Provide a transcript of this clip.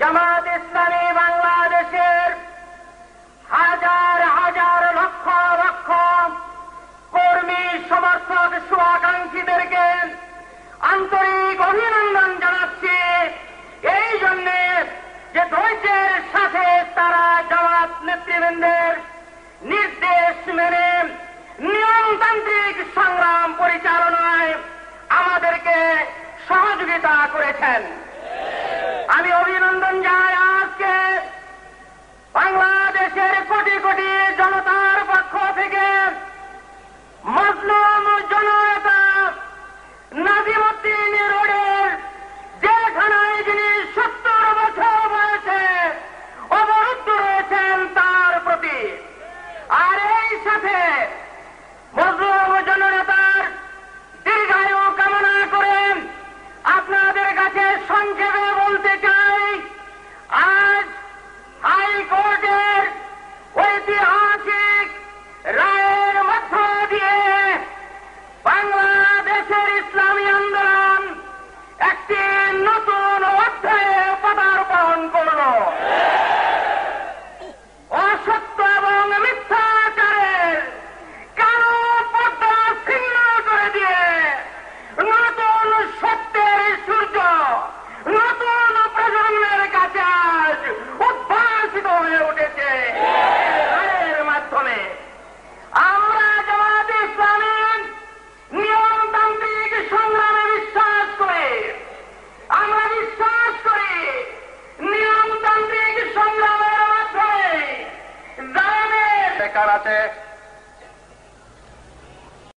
জামাত ইসলামী বাংলাদেশের হাজার হাজার লক্ষ লক্ষ কর্মী, সমর্থক, শুভাকাঙ্ক্ষীদেরকে আন্তরিক অভিনন্দন জানাচ্ছি। এই জন্যে যে ধৈর্যের সাথে তারা জামাত নেতৃবৃন্দের নির্দেশ মেনে নিয়মতান্ত্রিক সংগ্রাম পরিচালনায় আমাদেরকে সহযোগিতা করেছেন। সেন্টার আছে